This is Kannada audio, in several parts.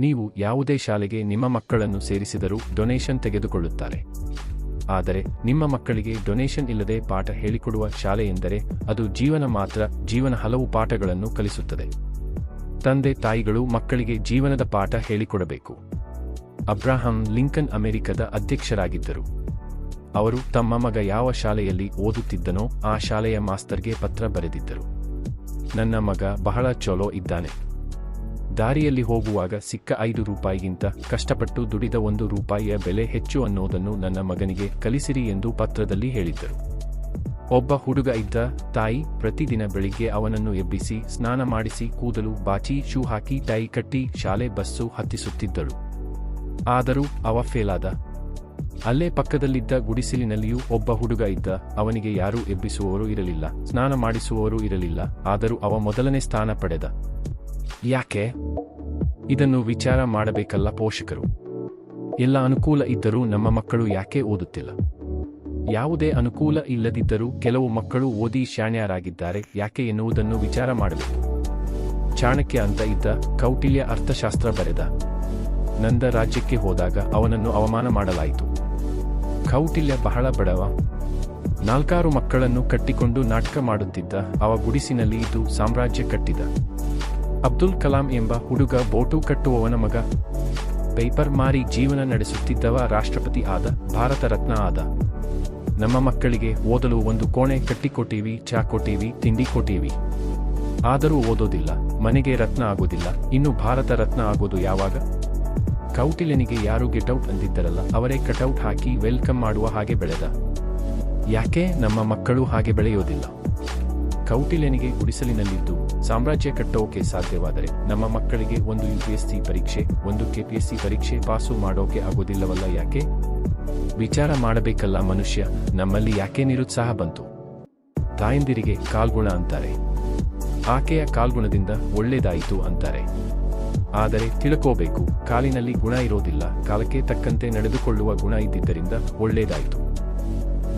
ನೀವು ಯಾವುದೇ ಶಾಲೆಗೆ ನಿಮ್ಮ ಮಕ್ಕಳನ್ನು ಸೇರಿಸಿದರೂ ಡೊನೇಷನ್ ತೆಗೆದುಕೊಳ್ಳುತ್ತಾರೆ. ಆದರೆ ನಿಮ್ಮ ಮಕ್ಕಳಿಗೆ ಡೊನೇಷನ್ ಇಲ್ಲದೆ ಪಾಠ ಹೇಳಿಕೊಡುವ ಶಾಲೆ ಎಂದರೆ ಅದು ಜೀವನ ಮಾತ್ರ, ಜೀವನ ಹಲವು ಪಾಠಗಳನ್ನು ಕಲಿಸುತ್ತದೆ. ತಂದೆ ತಾಯಿಗಳು ಮಕ್ಕಳಿಗೆ ಜೀವನದ ಪಾಠ ಹೇಳಿಕೊಡಬೇಕು. ಅಬ್ರಾಹಂ ಲಿಂಕನ್ ಅಮೆರಿಕದ ಅಧ್ಯಕ್ಷರಾಗಿದ್ದರು. ಅವರು ತಮ್ಮ ಮಗ ಯಾವ ಶಾಲೆಯಲ್ಲಿ ಓದುತ್ತಿದ್ದನೋ ಆ ಶಾಲೆಯ ಮಾಸ್ತರ್ಗೆ ಪತ್ರ ಬರೆದಿದ್ದರು. ನನ್ನ ಮಗ ಬಹಳ ಚೊಲೋ ಇದ್ದಾನೆ. ದಾರಿಯಲ್ಲಿ ಹೋಗುವಾಗ ಸಿಕ್ಕ ಐದು ರೂಪಾಯಿಗಿಂತ ಕಷ್ಟಪಟ್ಟು ದುಡಿದ ಒಂದು ರೂಪಾಯಿಯ ಬೆಲೆ ಹೆಚ್ಚು ಅನ್ನೋದನ್ನು ನನ್ನ ಮಗನಿಗೆ ಕಲಿಸಿರಿ ಎಂದು ಪತ್ರದಲ್ಲಿ ಹೇಳಿದ್ದರು. ಒಬ್ಬ ಹುಡುಗ ಇದ್ದ ತಾಯಿ ಪ್ರತಿದಿನ ಬೆಳಿಗ್ಗೆ ಅವನನ್ನು ಎಬ್ಬಿಸಿ ಸ್ನಾನ ಮಾಡಿಸಿ ಕೂದಲು ಬಾಚಿ ಶೂ ಹಾಕಿ ಟೈ ಕಟ್ಟಿ ಶಾಲೆ ಬಸ್ಸು ಹತ್ತಿಸುತ್ತಿದ್ದಳು. ಆದರೂ ಅವ ಫೇಲಾದ. ಅಲ್ಲೇ ಪಕ್ಕದಲ್ಲಿದ್ದ ಗುಡಿಸಿಲಿನಲ್ಲಿಯೂ ಒಬ್ಬ ಹುಡುಗ ಇದ್ದ. ಅವನಿಗೆ ಯಾರೂ ಎಬ್ಬಿಸುವವರು ಇರಲಿಲ್ಲ, ಸ್ನಾನ ಮಾಡಿಸುವವರು ಇರಲಿಲ್ಲ, ಆದರೂ ಅವ ಮೊದಲನೇ ಸ್ಥಾನ ಪಡೆದ. ಯಾಕೆ? ಇದನ್ನು ವಿಚಾರ ಮಾಡಬೇಕಲ್ಲ ಪೋಷಕರು. ಎಲ್ಲ ಅನುಕೂಲ ಇದ್ದರೂ ನಮ್ಮ ಮಕ್ಕಳು ಯಾಕೆ ಓದುತ್ತಿಲ್ಲ? ಯಾವುದೇ ಅನುಕೂಲ ಇಲ್ಲದಿದ್ದರೂ ಕೆಲವು ಮಕ್ಕಳು ಓದಿ ಶಾಣ್ಯರಾಗಿದ್ದಾರೆ, ಯಾಕೆ ಎನ್ನುವುದನ್ನು ವಿಚಾರ ಮಾಡಬೇಕು. ಚಾಣಕ್ಯ ಅಂತ ಇದ್ದ ಕೌಟಿಲ್ಯ ಅರ್ಥಶಾಸ್ತ್ರ ಬರೆದ. ನಂದ ರಾಜ್ಯಕ್ಕೆ ಹೋದಾಗ ಅವನನ್ನು ಅವಮಾನ ಮಾಡಲಾಯಿತು. ಕೌಟಿಲ್ಯ ಬಹಳ ಬಡವ. ನಾಲ್ಕಾರು ಮಕ್ಕಳನ್ನು ಕಟ್ಟಿಕೊಂಡು ನಾಟಕ ಮಾಡುತ್ತಿದ್ದ, ಅವ ಗುಡಿಸಿನಲ್ಲಿ ಇದು ಸಾಮ್ರಾಜ್ಯ ಕಟ್ಟಿದ. ಅಬ್ದುಲ್ ಕಲಾಂ ಎಂಬ ಹುಡುಗ ಬೋಟು ಕಟ್ಟುವವನ ಮಗ. ಪೇಪರ್ ಮಾರಿ ಜೀವನ ನಡೆಸುತ್ತಿದ್ದವ ರಾಷ್ಟ್ರಪತಿ ಆದ, ಭಾರತ ರತ್ನ ಆದ. ನಮ್ಮ ಮಕ್ಕಳಿಗೆ ಓದಲು ಒಂದು ಕೋಣೆ ಕಟ್ಟಿಕೊಟ್ಟೀವಿ, ಚಾ ಕೊಟ್ಟೀವಿ, ತಿಂಡಿ ಕೊಟ್ಟೀವಿ. ಆದರೂ ಓದೋದಿಲ್ಲ, ಮನೆಗೆ ರತ್ನ ಆಗೋದಿಲ್ಲ, ಇನ್ನು ಭಾರತ ರತ್ನ ಆಗೋದು ಯಾವಾಗ? ಕೌಟಿಲ್ಯನಿಗೆ ಯಾರು ಗೆಟೌಟ್ ಅಂದಿದ್ದರಲ್ಲ, ಅವರೇ ಕಟೌಟ್ ಹಾಕಿ ವೆಲ್ಕಮ್ ಮಾಡುವ ಹಾಗೆ ಬೆಳೆದ. ಯಾಕೆ ನಮ್ಮ ಮಕ್ಕಳು ಹಾಗೆ ಬೆಳೆಯೋದಿಲ್ಲ? ಕೌಟಿಲ್ಯನಿಗೆ ಗುಡಿಸಲಿನಲ್ಲಿದ್ದು ಸಾಮ್ರಾಜ್ಯ ಕಟ್ಟೋಕೆ ಸಾಧ್ಯವಾದರೆ ನಮ್ಮ ಮಕ್ಕಳಿಗೆ ಒಂದು ಯುಪಿಎಸ್ಸಿ ಪರೀಕ್ಷೆ, ಒಂದು ಕೆಪಿಎಸ್ಸಿ ಪರೀಕ್ಷೆ ಪಾಸು ಮಾಡೋಕೆ ಆಗೋದಿಲ್ಲವಲ್ಲ ಯಾಕೆ? ವಿಚಾರ ಮಾಡಬೇಕಲ್ಲ ಮನುಷ್ಯ, ನಮ್ಮಲ್ಲಿ ಯಾಕೆ ನಿರುತ್ಸಾಹ ಬಂತು? ತಾಯಂದಿರಿಗೆ ಕಾಲ್ಗುಣ ಅಂತಾರೆ. ಆಕೆಯ ಕಾಲ್ಗುಣದಿಂದ ಒಳ್ಳೇದಾಯಿತು ಅಂತಾರೆ. ಆದರೆ ತಿಳ್ಕೋಬೇಕು, ಕಾಲಿನಲ್ಲಿ ಗುಣ ಇರೋದಿಲ್ಲ, ಕಾಲಕ್ಕೆ ತಕ್ಕಂತೆ ನಡೆದುಕೊಳ್ಳುವ ಗುಣ ಇದ್ದಿದ್ದರಿಂದ ಒಳ್ಳೇದಾಯಿತು.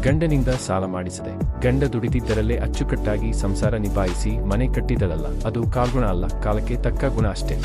ಗಂಡನಿಂದ ಸಾಲ ಮಾಡಿಸದೆ. ಗಂಡ ದುಡಿದಿದ್ದರಲ್ಲೇ ಅಚ್ಚುಕಟ್ಟಾಗಿ ಸಂಸಾರ ನಿಭಾಯಿಸಿ ಮನೆ ಕಟ್ಟಿದಳಲ್ಲ ಅದು ಕಾಲ್ಗುಣ ಅಲ್ಲ, ಕಾಲಕ್ಕೆ ತಕ್ಕ ಗುಣ ಅಷ್ಟೇ.